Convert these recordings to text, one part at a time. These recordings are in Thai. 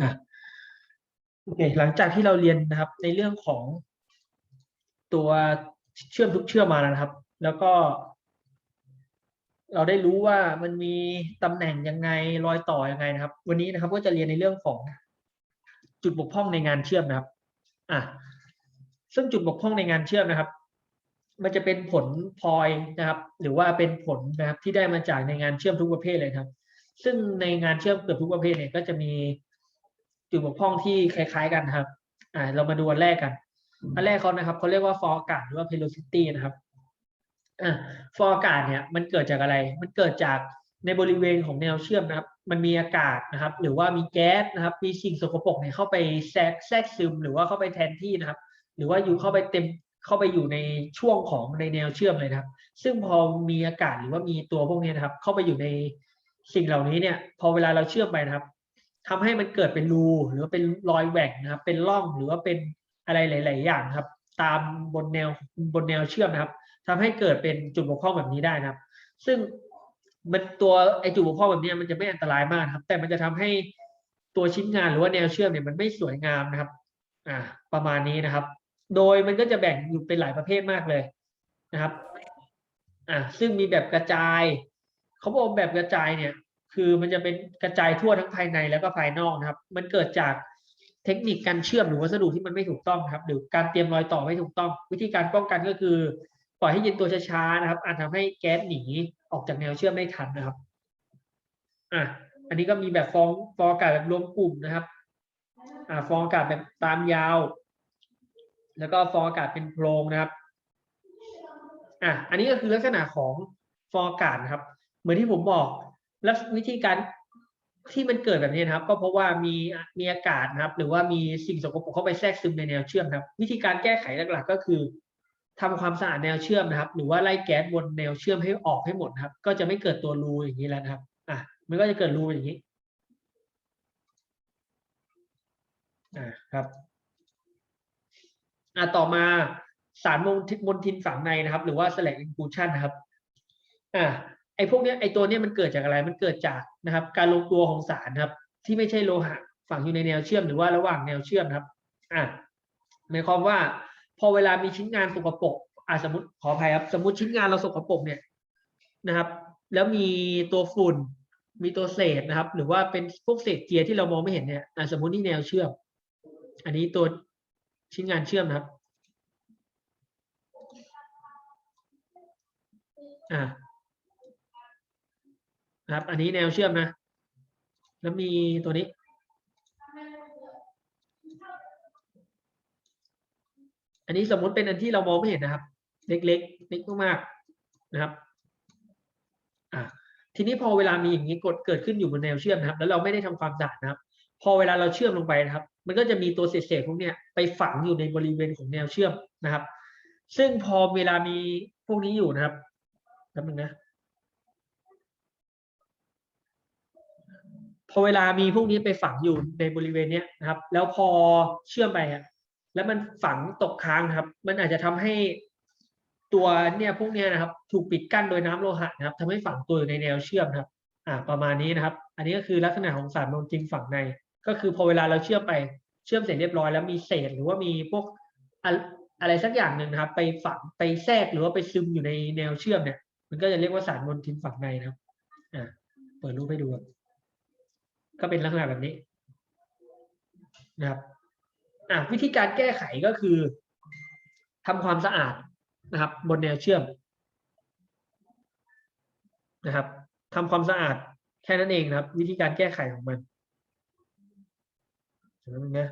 อะโอเคหลังจากที่เราเรียนนะครับ ในเรื่องของตัวเชื่อมทุกเชื่อมมาแล้วนะครับ แล้วก็ เราได้รู้ว่ามันมีตำแหน่งยังไงรอยต่อยังไงนะครับ วันนี้นะครับก็จะเรียนในเรื่องของจุดบกพร่องในงานเชื่อมนะครับอะซึ่งจุดบกพร่องในงานเชื่อมนะครับ มันจะเป็นผลพลอยนะครับ หรือว่าเป็นผลนะครับที่ได้มาจากในงานเชื่อมทุกประเภทเลยครับ ซึ่งในงานเชื่อมเกือบทุกประเภทเนี่ยก็จะมี จุดบกพร่องที่คล้ายๆ กันครับอ่าเรามาดูอันแรกกัน อันแรกเขานะครับเขาเรียกว่าฟอร์การหรือว่า velocity นะครับอ่าฟอร์การเนี่ยมันเกิดจากอะไร มันเกิดจากในบริเวณของแนวเชื่อมนะครับ มันมีอากาศนะครับ หรือว่ามีแก๊สนะครับ มีสิ่งสกปรกเนี่ยเข้าไปแทรกแทรกซึม หรือว่าเข้าไปแทนที่นะครับ หรือว่าอยู่เข้าไปเต็มเข้าไปอยู่ในช่วงของในแนวเชื่อมเลยนะครับ ซึ่งพอมีอากาศหรือว่ามีตัวพวกนี้นะครับ เข้าไปอยู่ในสิ่งเหล่านี้เนี่ย พอเวลาเราเชื่อมไปนะครับ ทำให้มันเกิดเป็นรูหรือว่าเป็นรอยแหว่งนะครับ เป็นร่องหรือว่าเป็นอะไรหลาย ๆ อย่างครับ ตามบนแนวบนแนวเชื่อมนะครับทำให้เกิดเป็นจุดบกพร่องแบบนี้ได้นะครับ ซึ่งมันตัวไอจุดบกพร่องแบบนี้มันจะไม่อันตรายมากครับ แต่มันจะทำให้ตัวชิ้นงานหรือว่าแนวเชื่อมเนี่ยมันไม่สวยงามนะครับ อ่า ประมาณนี้นะครับ โดยมันก็จะแบ่งอยู่เป็นหลายประเภทมากเลยนะครับ อ่าซึ่งมีแบบกระจาย เขาบอกแบบกระจายเนี่ย คือมันจะเป็นกระจายทั่วทั้งภายในแล้วก็ภายนอกนะครับ มันเกิดจากเทคนิคการเชื่อมหรือวัสดุที่มันไม่ถูกต้องครับ หรือการเตรียมรอยต่อไม่ถูกต้อง วิธีการป้องกันก็คือ ปล่อยให้เย็นตัวช้าๆนะครับ อาจทำให้แก๊สหนีออกจากแนวเชื่อมไม่ทันนะครับอะอันนี้ก็มีแบบฟองฟองอากาศแบบรวมกลุ่มนะครับอ่าฟองอากาศแบบตามยาว แล้วก็ฟองอากาศเป็นโพรงนะครับอะอันนี้ก็คือลักษณะของฟองอากาศนะครับ เหมือนที่ผมบอก แล้ววิธีการที่มันเกิดแบบนี้นะครับ ก็เพราะว่ามีมีอากาศนะครับ หรือว่ามีสิ่งสกปรกเข้าไปแทรกซึมในแนวเชื่อมครับ วิธีการแก้ไขหลักๆ ก็คือทำความสะอาดแนวเชื่อมนะครับ หรือว่าไล่แก๊สบนแนวเชื่อมให้ออกให้หมดครับ ก็จะไม่เกิดตัวรูอย่างนี้แล้วนะครับอะมันก็จะเกิดรูอย่างนี้อ่าครับอะต่อมาสารมลทินทินฝังในนะครับ หรือว่า slag inclusion นะครับอ่า ไอ้พวกเนี้ยไอ้ตัวเนี้ยมันเกิดจากอะไรมันเกิดจากนะครับ การลงตัวของสารนะครับ ที่ไม่ใช่โลหะฝังอยู่ในแนวเชื่อมหรือว่าระหว่างแนวเชื่อมครับอ่าหมายความว่าพอเวลามีชิ้นงานสกปรกอ่าสมมติขออภัยครับ สมมติชิ้นงานเราสกปรกเนี่ยนะครับ แล้วมีตัวฝุ่นมีตัวเศษนะครับ หรือว่าเป็นพวกเศษเกียร์ที่เรามองไม่เห็นเนี่ยอ่าสมมตินี่แนวเชื่อม อันนี้ตัวชิ้นงานเชื่อมนะครับ อ่า นะครับ อันนี้แนวเชื่อมนะ แล้วมีตัวนี้ อันนี้สมมุติเป็นอันที่เรามองไม่เห็นนะครับ เล็กๆเล็กมากๆนะครับอ่าทีนี้พอเวลามีอย่างนี้กดเกิดขึ้นอยู่บนแนวเชื่อมนะครับ แล้วเราไม่ได้ทำความสะอาดนะครับ พอเวลาเราเชื่อมลงไปนะครับ มันก็จะมีตัวเศษๆพวกเนี้ยไปฝังอยู่ในบริเวณของแนวเชื่อมนะครับ ซึ่งพอเวลามีพวกนี้อยู่นะครับแป๊บนึงนะ พ อเวลามีพวกนี้ไปฝังอยู่ในบริเวณเนี้ยนะครับ แล้วพอเชื่อมไปอะแล้วมันฝังตกค้างครับ มันอาจจะทำให้ตัวเนี่ยพวกเนี้ยนะครับ ถูกปิดกั้นโดยน้ำโลหะนะครับทำให้ฝังตัวอยู่ในแนวเชื่อมครับ อ่า ประมาณนี้นะครับ อันนี้ก็คือลักษณะของสารโมลจริงฝังใน ก็คือพอเวลาเราเชื่อมไปเชื่อมเสร็จเรียบร้อยแล้วมีเศษหรือว่ามีพวกอะอะไรสักอย่างหนึ่งนะครับ ไปฝังไปแทรกหรือว่าไปซึมอยู่ในแนวเชื่อมเนี่ย มันก็จะเรียกว่าสารมลทินฝังในนะครับ อ่า เปิดรูปให้ดูครับ ก็เป็นลักษณะแบบนี้นะครับอะวิธีการแก้ไขก็คือทำความสะอาดนะครับ บนแนวเชื่อมนะครับทำความสะอาดแค่นั้นเองนะครับ วิธีการแก้ไขของมันเห็นไหมนะ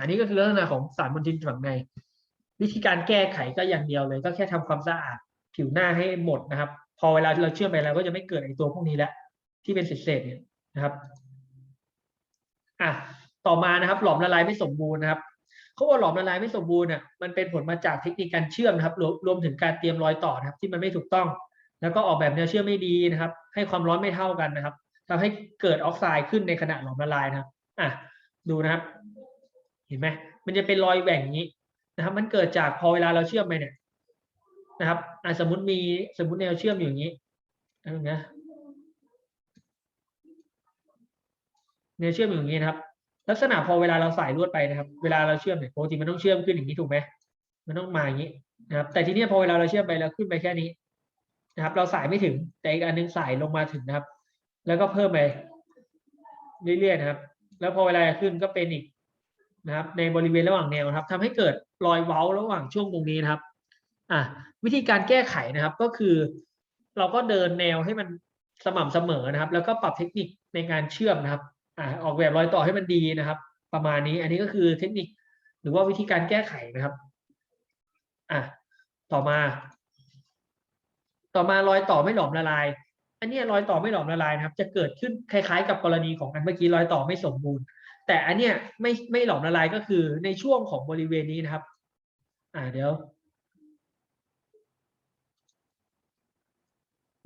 อันนี้ก็คือลักษณะของสารมลทินฝังใน วิธีการแก้ไขก็อย่างเดียวเลย ก็แค่ทำความสะอาดผิวหน้าให้หมดนะครับ พอเวลาเราเชื่อมไปแล้วก็จะไม่เกิดไอตัวพวกนี้แล้วที่เป็นเศษๆเนี่ยนะครับอะต่อมานะครับ หลอมละลายไม่สมบูรณ์นะครับเขาว่าหลอมละลายไม่สมบูรณ์อะมันเป็นผลมาจากเทคนิคการเชื่อมนะครับรวมรวมถึงการเตรียมรอยต่อนะครับ ที่มันไม่ถูกต้อง แล้วก็ออกแบบแนวเชื่อมไม่ดีนะครับ ให้ความร้อนไม่เท่ากันนะครับทำให้เกิดออกไซด์ขึ้นในขณะหลอมละลายนะครับอะดูนะครับ เห็นไหมมันจะเป็นรอยแหว่งนี้นะครับ มันเกิดจากพอเวลาเราเชื่อมไปเนี่ยนะครับอะสมมติมีสมมติแนวเชื่อมอยู่อย่างนี้อะไรนะแนวเชื่อมอยู่อย่างนี้นะครับ ลักษณะพอเวลาเราใส่ลวดไปนะครับ เวลาเราเชื่อมเนี่ยปกติมันต้องเชื่อมขึ้นอย่างนี้ถูกไหมมันต้องมาอย่างนี้นะครับ แต่ทีนี้พอเวลาเราเชื่อมไปเราขึ้นไปแค่นี้ นะครับ เราใส่ไม่ถึงแต่อีกอันหนึงใส่ลงมาถึงนะครับ แล้วก็เพิ่มไปเรื่อยๆนะครับ แล้วพอเวลาขึ้นก็เป็นอีกนะครับ ในบริเวณระหว่างแนวครับทำให้เกิดรอยเว้าระหว่างช่วงตรงนี้นะครับอะวิธีการแก้ไขนะครับก็คือ เราก็เดินแนวให้มันสม่ำเสมอนะครับ แล้วก็ปรับเทคนิคในการเชื่อมนะครับอ่าออกแบบรอยต่อให้มันดีนะครับ ประมาณนี้อันนี้ก็คือเทคนิคหรือว่าวิธีการแก้ไขนะครับอะต่อมา ต่อมารอยต่อไม่หลอมละลาย อันนี้รอยต่อไม่หลอมละลายนะครับ จะเกิดขึ้นคล้ายๆ กับกรณีของอันเมื่อกี้รอยต่อไม่สมบูรณ์ แต่อันเนี้ยไม่ไม่หลอมละลายก็คือในช่วงของบริเวณนี้นะครับ อ่าเดี๋ยว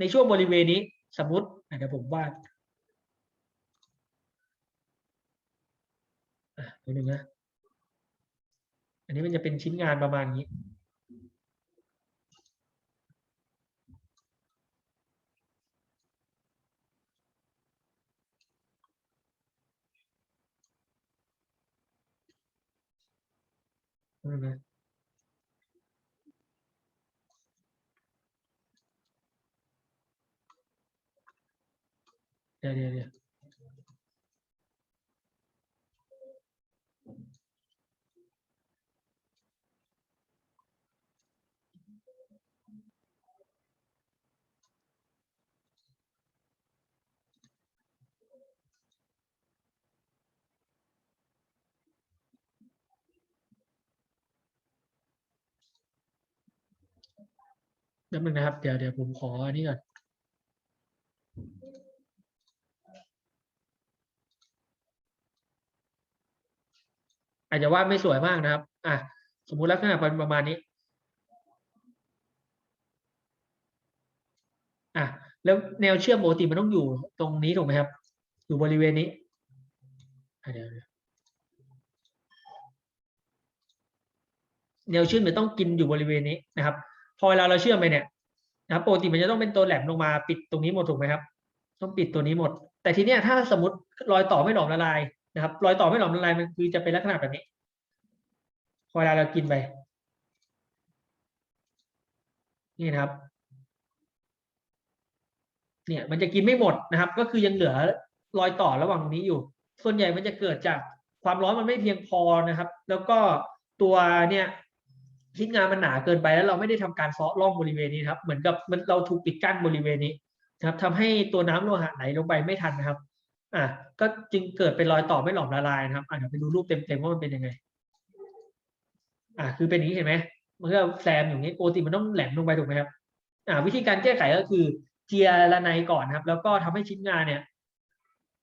ในช่วงบริเวณนี้สมมติอะเดี๋ยวผมวาดอะนิดนึงนะอันนี้มันจะเป็นชิ้นงานประมาณนี้ นิดนึงนะเดี๋ยวเดี๋ยวเดี๋ยว แป๊บนึงนะครับ เดี๋ยวเดี๋ยวผมขออันนี้ก่อนอาจจะวาดไม่สวยมากนะครับ อะ สมมุติลักษณะเป็นประมาณนี้ อะ แล้วแนวเชื่อมปกติมันต้องอยู่ตรงนี้ถูกไหมครับ อยู่บริเวณนี้เดี๋ยวเดี๋ยวแนวเชื่อมมันต้องกินอยู่บริเวณนี้นะครับ พอเวลาเราเชื่อมไปเนี่ยนะครับปกติมันจะต้องเป็นตัวแหลมลงมาปิดตรงนี้หมดถูกไหมครับ ต้องปิดตัวนี้หมด แต่ทีเนี้ยถ้าสมมติรอยต่อไม่หลอมละลายนะครับ รอยต่อไม่หลอมละลายมันคือจะเป็นลักษณะแบบนี้ พอเวลาเรากินไปนี่นะครับ เนี่ยมันจะกินไม่หมดนะครับ ก็คือยังเหลือรอยต่อระหว่างนี้อยู่ ส่วนใหญ่มันจะเกิดจากความร้อนมันไม่เพียงพอนะครับ แล้วก็ตัวเนี่ย ชิ้นงานมันหนาเกินไปแล้วเราไม่ได้ทำการซาะร่องบริเวณนี้ครับ เหมือนกับมันเราถูกปิดกั้นบริเวณนี้ครับทำให้ตัวน้ำโลหะไหลลงไปไม่ทันนะครับ อะก็จึงเกิดเป็นรอยต่อไม่หลอมละลายนะครับอะเดี๋ยวไปดูรูปเต็มๆว่ามันเป็นยังไง อะคือเป็นอย่างนี้เห็นไหมมันก็แซมอย่างนี้ปกติมันต้องแหลมลงไปถูกไหมครับ อ่าวิธีการแก้ไขก็คือเจียระไนก่อนครับ แล้วก็ทำให้ชิ้นงานเนี่ย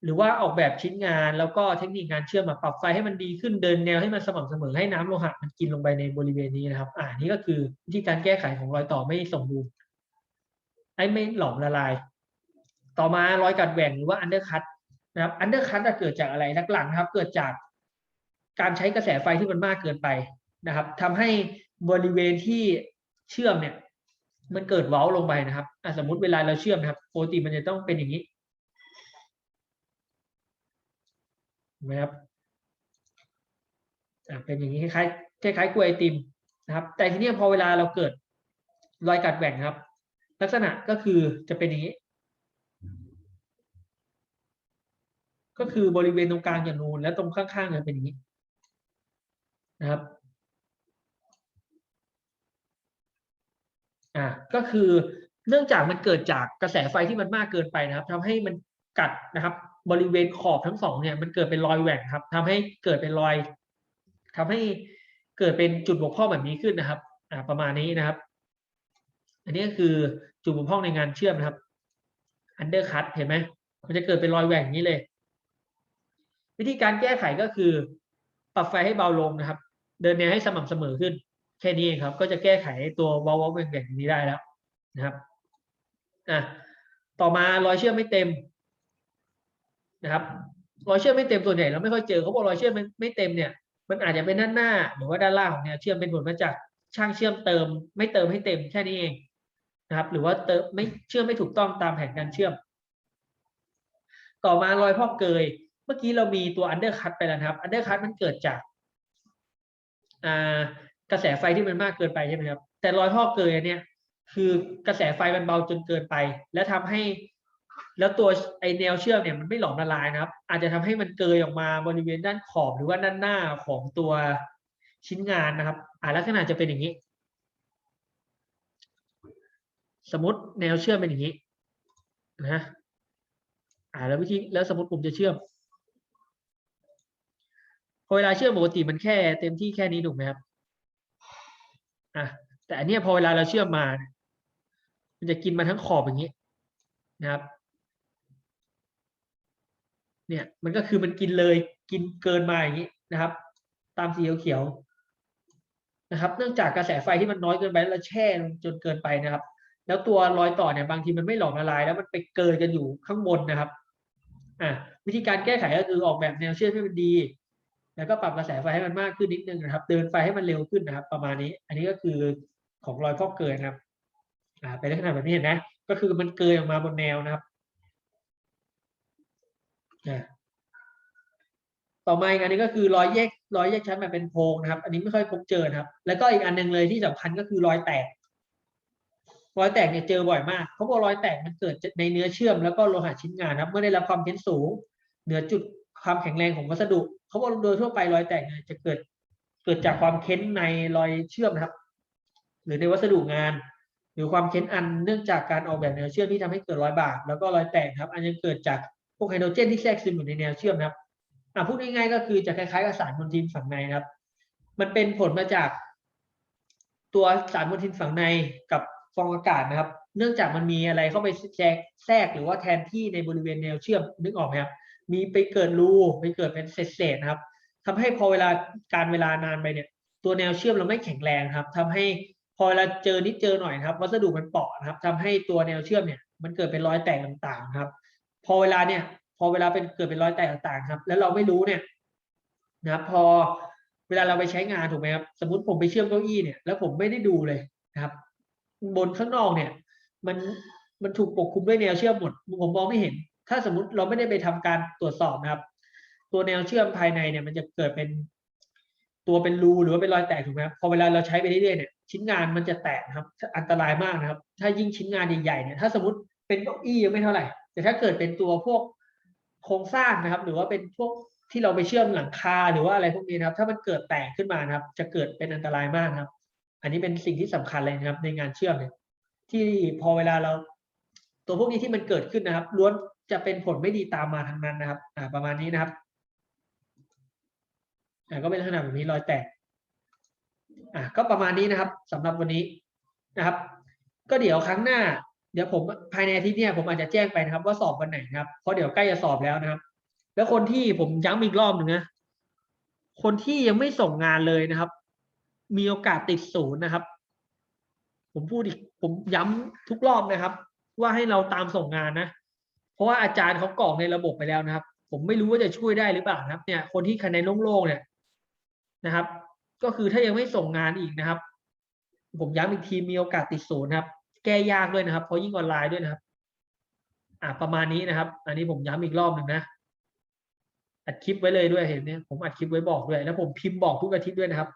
หรือว่าออกแบบชิ้นงานแล้วก็เทคนิคการเชื่อมมาปรับไฟให้มันดีขึ้นเดินแนวให้มันสม่ำเสมอให้น้ำโลหะมันกินลงไปในบริเวณนี้นะครับ อ่านี่ก็คือวิธีการแก้ไขของรอยต่อไม่สมบูรณ์ไอ้ไม่หลอมละลาย ต่อมารอยกัดแหว่งหรือว่าอันเดอร์คัตนะครับอันเดอร์คัตเกิดจากอะไรหลักๆนะครับ เกิดจากการใช้กระแสไฟที่มันมากเกินไปนะครับทำให้บริเวณที่เชื่อมเนี่ย มันเกิดเว้าลงไปนะครับสมมติเวลาเราเชื่อมนะครับปกติมันจะต้องเป็นอย่างนี้เห็ นไหมครับอะเป็นอย่างนี้คล้ายๆคล้ายกล้วยไอติมนะครับ แต่ทีนี้พอเวลาเราเกิดรอยกัดแหว่งครับ ลักษณะก็คือจะเป็นอย่างนี้ ก็คือบริเวณตรงกลางอย่างนูนแล้วตรงข้างๆจะเป็นอย่างนี้นะครับอ่าก็คือเนื่องจากมันเกิดจากกระแสไฟที่มันมากเกินไปนะครับทำให้มันกัดนะครับ บริเวณขอบทั้งสองเนี่ยมันเกิดเป็นรอยแหว่งครับทำให้เกิดเป็นรอยทำให้เกิดเป็นจุดบกพร่องแบบนี้ขึ้นนะครับอ่าประมาณนี้นะครับ อันนี้ก็คือจุดบกพร่องในงานเชื่อมนะครับ undercut เห็นไหมมันจะเกิดเป็นรอยแหว่งนี้เลย วิธีการแก้ไขก็คือ ปรับไฟให้เบาลงนะครับ เดินแนวให้สม่ำเสมอขึ้น แค่นี้เองครับ ก็จะแก้ไขตัววอลวอลแบ่งๆนี้ได้แล้วนะครับอะต่อมารอยเชื่อมไม่เต็ม นะครับรอยเชื่อมไม่เต็มส่วนใหญ่เราไม่ค่อยเจอเขาบอกรอยเชื่อมไม่ไม่เต็มเนี่ยมันอาจจะเป็นด้านหน้าหรือว่าด้านล่างของแนวเชื่อมเป็นผลมาจากช่างเชื่อมเติม ไม่เติมให้เต็มแค่นี้เองนะครับ หรือว่าเติมไม่เชื่อมไม่ถูกต้องตามแผนการเชื่อม ต่อมารอยพอกเกย เมื่อกี้เรามีตัวอันเดอร์คัตไปแล้วครับอันเดอร์คัตมันเกิดจากกระแสไฟที่มันมากเกินไปใช่ไหมครับแต่รอยพอกเกยเนี่ยคือกระแสไฟมันเบาจนเกินไป และทำให้ แล้วตัวไอแนวเชื่อมเนี่ยมันไม่หลอมละลายนะครับ อาจจะทำให้มันเกยออกมาบริเวณด้านขอบหรือว่าด้านหน้าของตัวชิ้นงานนะครับ อ่าลักษณะจะเป็นอย่างนี้ สมมติแนวเชื่อมเป็นอย่างนี้นะอ่าแล้ววิธีแล้วสมมติผมจะเชื่อมพอเวลาเชื่อมปกติมันแค่เต็มที่แค่นี้ถูกไหมครับอะแต่อันนี้พอเวลาเราเชื่อมมา มันจะกินมาทั้งขอบอย่างนี้นะครับ เนี่ยมันก็คือมันกินเลยกินเกินมาอย่างนี้นะครับ ตามสีเขียวๆนะครับ เนื่องจากกระแสไฟที่มันน้อยเกินไปแล้วแช่จนเกินไปนะครับ แล้วตัวรอยต่อเนี่ยบางทีมันไม่หลอมละลาย แล้วมันไปเกินกันอยู่ข้างบนนะครับอะวิธีการแก้ไขก็คือออกแบบแนวเชื่อมให้มันดี แล้วก็ปรับกระแสไฟให้มันมากขึ้นนิดนึงนะครับ เดินไฟให้มันเร็วขึ้นนะครับ ประมาณนี้ อันนี้ก็คือของรอยพอกเกินนะครับ อ่าเป็นลักษณะแบบนี้เห็นไหมก็คือมันเกยออกมาบนแนวนะครับ ต่อมาอีกอันนี้ก็คือรอยแยกรอยแยกชั้นแบบเป็นโพรงนะครับ อันนี้ไม่ค่อยพบเจอนะครับ แล้วก็อีกอันหนึ่งเลยที่สำคัญก็คือรอยแตก รอยแตกเนี่ยเจอบ่อยมากเขาบอกรอยแตกมันเกิดในเนื้อเชื่อมแล้วก็โลหะชิ้นงานนะครับ เมื่อได้รับความเค้นสูง เหนือจุดความแข็งแรงของวัสดุเขาบอกโดยทั่วไปรอยแตกเนี่ยจะเกิดเกิดจากความเค้นในรอยเชื่อมนะครับ หรือในวัสดุงาน หรือความเค้นอันเนื่องจากการออกแบบแนวเชื่อมที่ทำให้เกิดรอยบากแล้วก็รอยแตกครับ อันยังเกิดจาก พวกไฮโดรเจนที่แทรกซึมอยู่ในแนวเชื่อมนะครับอะพูดง่ายๆก็คือจะคล้ายๆกับสารมลทินฝั่งในนะครับ มันเป็นผลมาจาก ตัวสารมลทินฝั่งในกับฟองอากาศนะครับ เนื่องจากมันมีอะไรเข้าไปแทรกแทรกหรือว่าแทนที่ในบริเวณแนวเชื่อมนึกออกไหมครับ มีไปเกิดรูไปเกิดเป็นเศษๆนะครับทำให้พอเวลาการเวลานานไปเนี่ย ตัวแนวเชื่อมเราไม่แข็งแรงครับทำให้พอเวลาเจอนิดเจอหน่อยครับ วัสดุมันเปราะนะครับทำให้ตัวแนวเชื่อมเนี่ย มันเกิดเป็นรอยแตกต่างๆครับ พอเวลาเนี่ย พอเวลาเป็นเกิดเป็นรอยแตกต่างๆครับ แล้วเราไม่รู้เนี่ยนะพอเวลาเราไปใช้งานถูกไหมครับสมมติผมไปเชื่อมเก้าอี้เนี่ยแล้วผมไม่ได้ดูเลยนะครับ บนข้างนอกเนี่ย มันมันถูกปกคลุมด้วยแนวเชื่อมหมดผมมองไม่เห็น ถ้าสมมติเราไม่ได้ไปทำการตรวจสอบนะครับ ตัวแนวเชื่อมภายในเนี่ย มันจะเกิดเป็นตัวเป็นรูหรือว่าเป็นรอยแตกถูกไหมครับพอเวลาเราใช้ไปเรื่อยๆเนี่ยชิ้นงานมันจะแตกนะครับ อันตรายมากนะครับ ถ้ายิ่งชิ้นงานใหญ่ๆเนี่ยถ้าสมมติเป็นเก้าอี้ยังไม่เท่าไหร่ แต่ถ้าเกิดเป็นตัวพวกโครงสร้างนะครับ หรือว่าเป็นพวกที่เราไปเชื่อมหลังคาหรือว่าอะไรพวกนี้นะครับ ถ้ามันเกิดแตกขึ้นมานะครับ จะเกิดเป็นอันตรายมากครับ อันนี้เป็นสิ่งที่สำคัญเลยนะครับ ในงานเชื่อมเนี่ยที่พอเวลาเรา ตัวพวกนี้ที่มันเกิดขึ้นนะครับล้วนจะเป็นผลไม่ดีตามมาทั้งนั้นนะครับ อ่า ประมาณนี้นะครับอ่าก็เป็นลักษณะแบบนี้รอยแตก อ่าก็ประมาณนี้นะครับสำหรับวันนี้นะครับ ก็เดี๋ยวครั้งหน้า เดี๋ยวผมภายในอาทิตย์เนี้ยผมอาจจะแจ้งไปนะครับ ว่าสอบวันไหนครับเพราะเดี๋ยวใกล้จะสอบแล้วนะครับ แล้วคนที่ผมย้ำอีกรอบหนึ่งนะคนที่ยังไม่ส่งงานเลยนะครับ มีโอกาสติดศูนย์นะครับ ผมพูดอีกผมย้ำทุกรอบนะครับ ว่าให้เราตามส่งงานนะ เพราะว่าอาจารย์เขากรอกในระบบไปแล้วนะครับ ผมไม่รู้ว่าจะช่วยได้หรือเปล่านะครับ เนี่ย คนที่คะแนนโล่งๆเนี่ยนะครับ ก็คือถ้ายังไม่ส่งงานอีกนะครับ ผมย้ำอีกทีมีโอกาสติดศูนย์นะครับ แก้ยากด้วยนะครับ เพราะยิ่งออนไลน์ด้วยนะครับ อ่าประมาณนี้นะครับ อันนี้ผมย้ำอีกรอบหนึ่งนะอัดคลิปไว้เลยด้วยเห็นเนี่ยผมอัดคลิปไว้บอกด้วยแล้วผมพิมพ์บอกทุกอาทิตย์ด้วยนะครับ